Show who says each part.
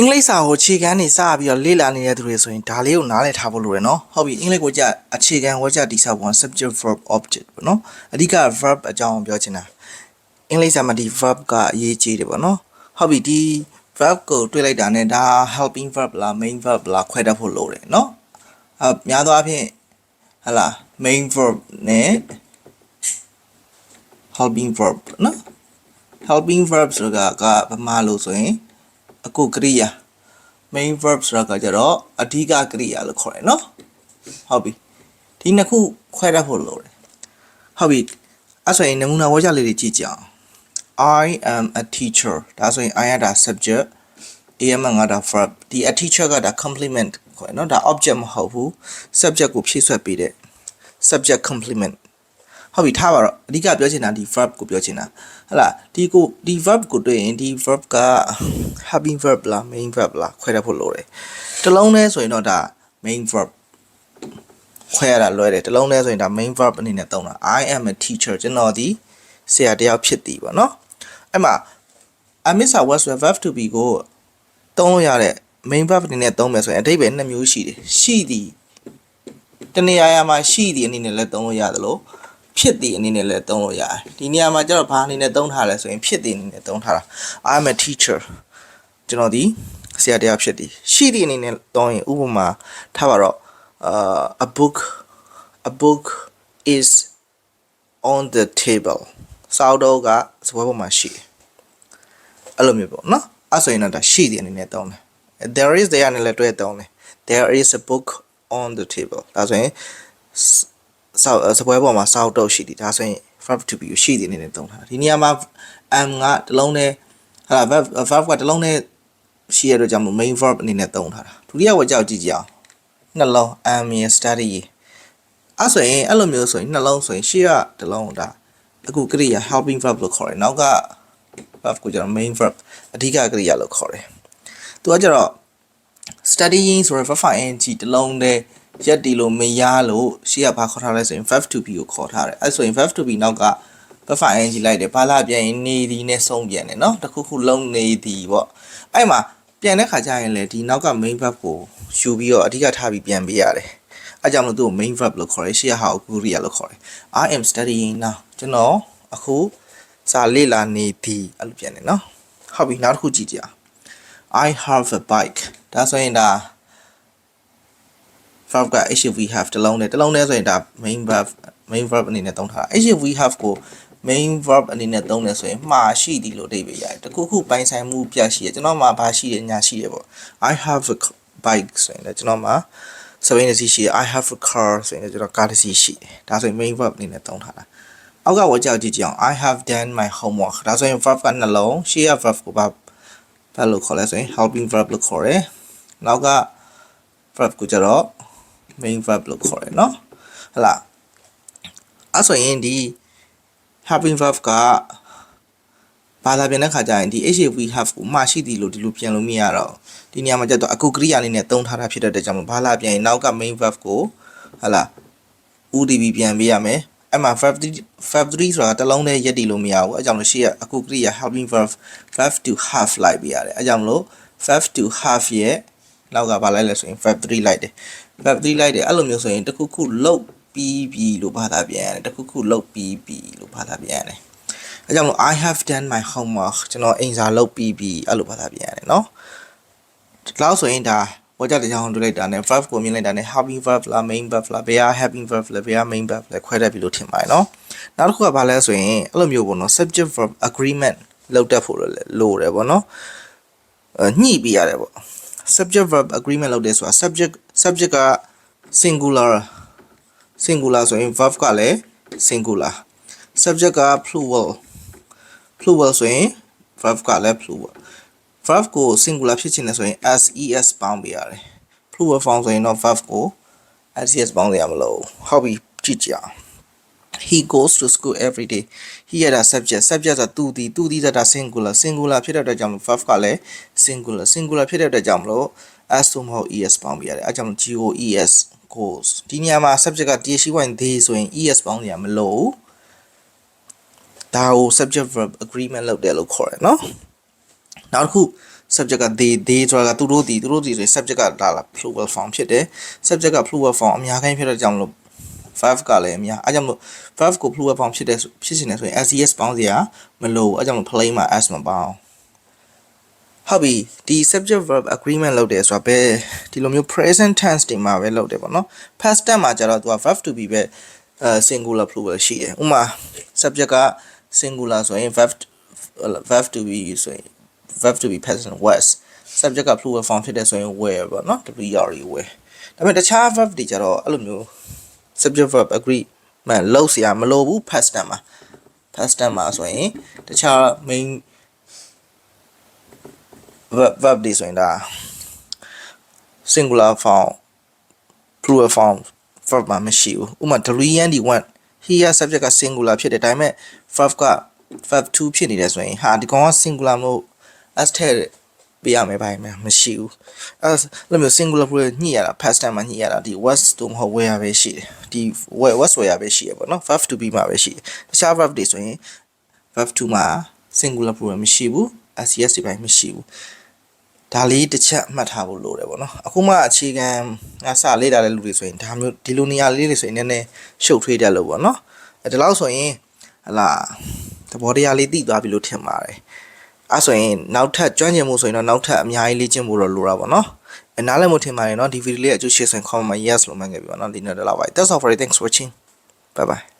Speaker 1: အင်္ဂလိပ်စာကိုအခြေခံနေစပြီးတော့လေ့လာနေတဲ့သူတွေဆိုရင်ဒါလေးကိုနားလည်ထားဖို့လိုတယ်နော်ဟုတ်ပြီအင်္ဂလိပ်ကိုကြအခြေခံဝါကြတိဆောက်ပုံ subject verb object ပေါ့နော်အဓိက verb အကြောင်းပြောချင်တာအင်္ဂလိပ်စာမှာဒီ verb ကအရေးကြီးတယ်ပေါ့နော်ဟုတ်ပြီဒီ verb ကိုတွေ့လိုက်တာနဲ့ဒါ helping verb လား main verb လားခွဲတတ်ဖို့လိုတယ်နော်အများသောအားဖြင့်ဟလာ main verb နဲ့ helping verb နော် helping verb ဆိုတာကဘာမှလို့ဆိုရင် အကုကရိယာ main verb ဆိုတာကကြတော့အဓိကကရိယာလို့ခေါ်တယ်နော်ဟုတ်ပြီဒီနှစ်ခုခွဲတတ်ဖို့လိုတယ်ဟုတ်ပြီအဲ့ဆိုရင်နမူနာဝေါ်ကြလေးတွေကြည့်ကြအောင် I am a teacher ဒါဆိုရင် I ရတာ subject am ငါတာ verb ဒီ a teacher ကဒါ complement ခေါ်တယ်နော်ဒါ object မဟုတ်ဘူး subject ကိုဖြည့်ဆွက်ပေးတဲ့ subject complement ဟုတ်ပြီထားပါတော့အဓိကပြောချင်တာဒီ verb ကိုပြောချင်တာဟတ်လားဒီကိုဒီ verb ကိုတွေ့ရင်ဒီ verb က helping verb လား main verb လားခွဲတတ်ဖို့လိုတယ်တစ်လုံးနဲ့ဆိုရင်တော့ဒါ main verb ခွဲရတာလွယ်တယ်တစ်လုံးနဲ့ဆိုရင်ဒါ main verb အနေနဲ့သုံးတာ I am a teacher ကျွန်တော်ဒီဆရာတယောက်ဖြစ်သည်ပေါ့နော်အဲ့မှာ I miss our was verb to be ကိုသုံးလို့ရတဲ့ main verb အနေနဲ့သုံးမယ်ဆိုရင်အဓိပ္ပာယ်နှစ်မျိုးရှိတယ်ရှိသည်တနေရာရာမှာရှိသည်အနေနဲ့လည်းသုံးလို့ရတယ်လို့ ဖြစ်သည်အနေနဲ့လည်းသုံးလို့ရတယ်ဒီနေရာမှာကျတော့ဘာအနေနဲ့သုံးထားလဲဆိုရင်ဖြစ်သည်အနေနဲ့သုံးထားတာ I am a teacher ကျွန်တော်ဒီဆရာတရားဖြစ်သည်ရှိသည်အနေနဲ့သုံးရင်ဥပမာထားပါတော့ uh, a book a book is on the table စောက်တော့ကစပွဲပေါ်မှာရှိတယ်အဲ့လိုမျိုးပေါ့နော်အဲ့ဆိုရင်တော့ဒါရှိသည်အနေနဲ့သုံးတယ် there is there နဲ့လည်းတွဲသုံးတယ် there is a book on the table ဒါဆိုရင် စောက်စပွဲပေါ်မှာစောက်တော့ရှိသည်ဒါဆိုရင် verb to be ကိုရှိသည်အနေနဲ့သုံးထားတာဒီနေရာမှာ am ကတစ်လုံးနဲ့ဟာ verb verb ကတစ်လုံးနဲ့ရှိရတော့ကြောင့်မို့ main verb အနေနဲ့သုံးထားတာဒုတိယဝကြောက်ကြည့်ကြအောင်နှလုံး am ရ study ရအဲ့ဆိုရင်အဲ့လိုမျိုးဆိုရင်နှလုံးဆိုရင်ရှေ့ကတစ်လုံးဒါအခုကရိယာ helping verb လို့ခေါ်တယ်နောက်က verb ကိုကျတော့ main verb အဓိကကရိယာလို့ခေါ်တယ်သူကကျတော့ studying ဆိုရယ် verb ing တစ်လုံးတည်း ရက်တီလို့မရလို့ရှေ့ကဘာခေါ်ထားလဲဆိုရင် verb to be ကိုခေါ်ထားတယ်အဲ့ဆိုရင် verb to be နောက်က verb ing လိုက်တယ်ဘာလာပြန်ရင်နေသည်နဲ့ဆုံးပြန်တယ်เนาะတခုခုလုံးနေသည်ပေါ့အဲ့မှာပြန်တဲ့ခါကျရင်လေဒီနောက်က main verb ကိုယူပြီးတော့အဓိကထားပြီးပြန်ပေးရတယ်အဲ့ကြောင့်မလို့သူ့ကို main verb လို့ခေါ်တယ်ရှေ့ကဟာကို Korea လို့ခေါ်တယ် I am studying now ကျွန်တော်အခုစာလေ့လာနေသည်အဲ့လိုပြန်တယ်เนาะဟုတ်ပြီနောက်တစ်ခုကြည့်ကြအောင် I have a bike ဒါဆိုရင်ဒါ verb က have we have တစ်လုံးနဲ့တစ်လုံးနဲ့ဆိုရင်ဒါ main verb main verb အနေနဲ့သုံးထားတာ have we have ကို main verb အနေနဲ့သုံးတယ်ဆိုရင်မှားရှိသည်လို့အဓိပ္ပာယ်ရတယ်တခုခုပိုင်ဆိုင်မှုပြရှိတယ်ကျွန်တော်မှာဘာရှိတယ်ညာရှိတယ်ပေါ့ I have a bike ဆိုရင်လည်းကျွန်တော်မှာစပိန်တစ်စီးရှိတယ် I have a car ဆိုရင်လည်းကျွန်တော်ကားတစ်စီးရှိတယ်ဒါဆိုရင် main verb အနေနဲ့သုံးထားတာအောက်ကဝကြောက်ကြည့်ကြအောင် I have done my homework ဒါဆိုရင် verb ကနှလုံးရှေ့က verb ကိုဘာဘာလို့ခေါ်လဲဆိုရင် helping verb လို့ခေါ်တယ်နောက်က verb ကိုကျတော့ main verb လို့ခေါ်တယ်เนาะဟလာအဲ့ဆိုရင်ဒီ having verb ကဘာသာပြန်တဲ့ခါကျရင်ဒီ have we have ကိုမှရှိသည်လို့ဒီလိုပြန်လို့မရတော့ဒီနေရာမှာကျတော့အခုကရိယာအနေနဲ့သုံးထားတာဖြစ်တဲ့အတွက်ကြောင့်ဘာလာပြန်ရင်နောက်က main verb ကိုဟလာ udb ပြန်ပေးရမယ်အဲ့မှာ verb 3 verb 3ဆိုတာတစ်လုံးနဲ့ရက်တည်လို့မရဘူးအဲကြောင့်လို့ရှိရအခုကရိယာ helping verb verb to have လိုက်ပေးရတယ်အဲကြောင့်မလို့ verb to have ရဲ့နောက်ကဘာလိုက်လဲဆိုရင် verb 3လိုက်တယ် verb 3လိုက်တယ်အဲ့လိုမျိုးဆိုရင်တခုခုလုတ်ပြီးပြီလို့ဘာသာပြန်ရတယ်တခုခုလုတ်ပြီးပြီလို့ဘာသာပြန်ရတယ်အဲကြောင့်လို့ I have done my homework ကျွန်တော်အိမ်စာလုပ်ပြီးပြီအဲ့လိုဘာသာပြန်ရတယ်နော်ဒီလောက်ဆိုရင်ဒါဝကြတဲ့ကြောင်းတွေ့လိုက်တာနဲ့ verb ကိုမြင်လိုက်တာနဲ့ helping verb လား main verb လားဘယ်ဟာ helping verb လဲဘယ်ဟာ main verb လဲခွဲတတ်ပြီလို့ထင်ပါတယ်နော်နောက်တစ်ခုကဘာလဲဆိုရင်အဲ့လိုမျိုးပေါ့နော် subject verb agreement လောက်တတ်ဖို့လို့လိုတယ်ပေါ့နော်အဲညှိပြရတယ်ပေါ့ subject verb agreement လုပ်တယ်ဆိုတာ subject subject က singular singular ဆိုရင် verb ကလည်း singular subject က plural plural ဆိုရင် verb ကလည်း plural verb ကို singular ဖြစ်ချင်တယ်ဆိုရင် ses ပေါင်းပေးရတယ် plural form ဆိုရင်တော့ verb ကို ses ပေါင်းရမလို့ဟုတ်ပြီကြည့်ကြအောင် he goes to school every day he ရတာ subject subject ဆိုတာသူဒီသူဒီဆိုတာ singular singular ဖြစ်တဲ့အတွက်ကြောင့် verb ကလည်း singular singular ဖြစ်တဲ့အတွက်ကြောင့်မလို့ s ဆိုမဟုတ် es ပေါင်းပြရတယ်အဲကြောင့် goes goes ဒီနေရာမှာ subject ကတည်ရှိဝင် they ဆိုရင် es ပေါင်းရမလို့ဒါကို subject verb agreement လုပ်တယ်လို့ခေါ်တယ်နော်နောက်တစ်ခု subject က they they ဆိုတာကသူတို့ဒီသူတို့ဒီဆိုရင် subject ကဒါလာ plural form ဖြစ်တယ် subject က plural form အများခိုင်းဖြစ်တဲ့ကြောင့်မလို့ verb ကလည်းအများအဲကြောင့်မလို့ verb ကို plural form ဖြစ်တဲ့ဖြစ်နေတယ်ဆိုရင် ses ပေါင်းစရာမလိုဘူးအဲကြောင့်မလို့ plain မှာ s မပေါင်းဟုတ်ပြီဒီ subject verb agreement လုပ်တယ်ဆိုတာပဲဒီလိုမျိုး present tense တွေမှာပဲလုပ်တယ်ပေါ့နော် past tense မှာကျတော့သူက verb to be ပဲအဲ singular plural ရှိတယ်ဥပမာ subject က singular ဆိုရင် verb verb to be ဆိုရင် verb to be present was subject က plural form ဖြစ်တဲ့ဆိုရင် were ပေါ့နော် were were ဒါပေမဲ့တခြား verb တွေကျတော့အဲ့လိုမျိုး subject verb agree မှန်လောက်เสียမလိုဘူး past tense မှာ past tense မှာဆိုရင်တခြား main verb verb တွေဆိုရင်ဒါ singular form plural form verb မှာမရှိဘူးဥပမာ WND1 here subject က singular ဖြစ်တယ်ဒါပေမဲ့ verb က verb 2ဖြစ်နေတယ်ဆိုရင်ဟာဒီကောင်က singular မဟုတ် s ထည့် ပေးရမယ်ဘာမှမရှိဘူးအဲလိုမျိုး singular plural ညှိရတာ past tense မှာညှိရတာဒီ was တို့မဟုတ် were ပဲရှိတယ်ဒီ were was were ပဲရှိရပေါ့နော် verb to be မှာပဲရှိတယ်တခြား verb တွေဆိုရင် verb to မှာ singular plural မရှိဘူး s yes တွေပိုင်းမရှိဘူးဒါလေးတစ်ချက်မှတ်ထားဖို့လိုတယ်ပေါ့နော်အခုမှအခြေခံအစလေ့လာတဲ့လူတွေဆိုရင်ဒါမျိုးဒီလိုနေရာလေးတွေဆိုရင်နည်းနည်းရှုပ်ထွေးတယ်လို့ပေါ့နော်အဲဒါလို့ဆိုရင်ဟလာသဘောတရားလေးသိသွားပြီလို့ထင်ပါတယ် အဲဆိုရင်နောက်ထပ်ကျွမ်းကျင်မှုဆိုရင်တော့နောက်ထပ်အများကြီးလေ့ကျင့်ဖို့တော့လိုတာပေါ့နော်အဲနားလည်မှုထင်ပါတယ်နော်ဒီဗီဒီယိုလေးအကျိုးရှိဆိုရင် comment မှာ yes လို့မှတ်ခဲ့ပြီပေါ့နော်ဒီနေ့တော့လောက်ပါ That's all for it thanks for watching bye bye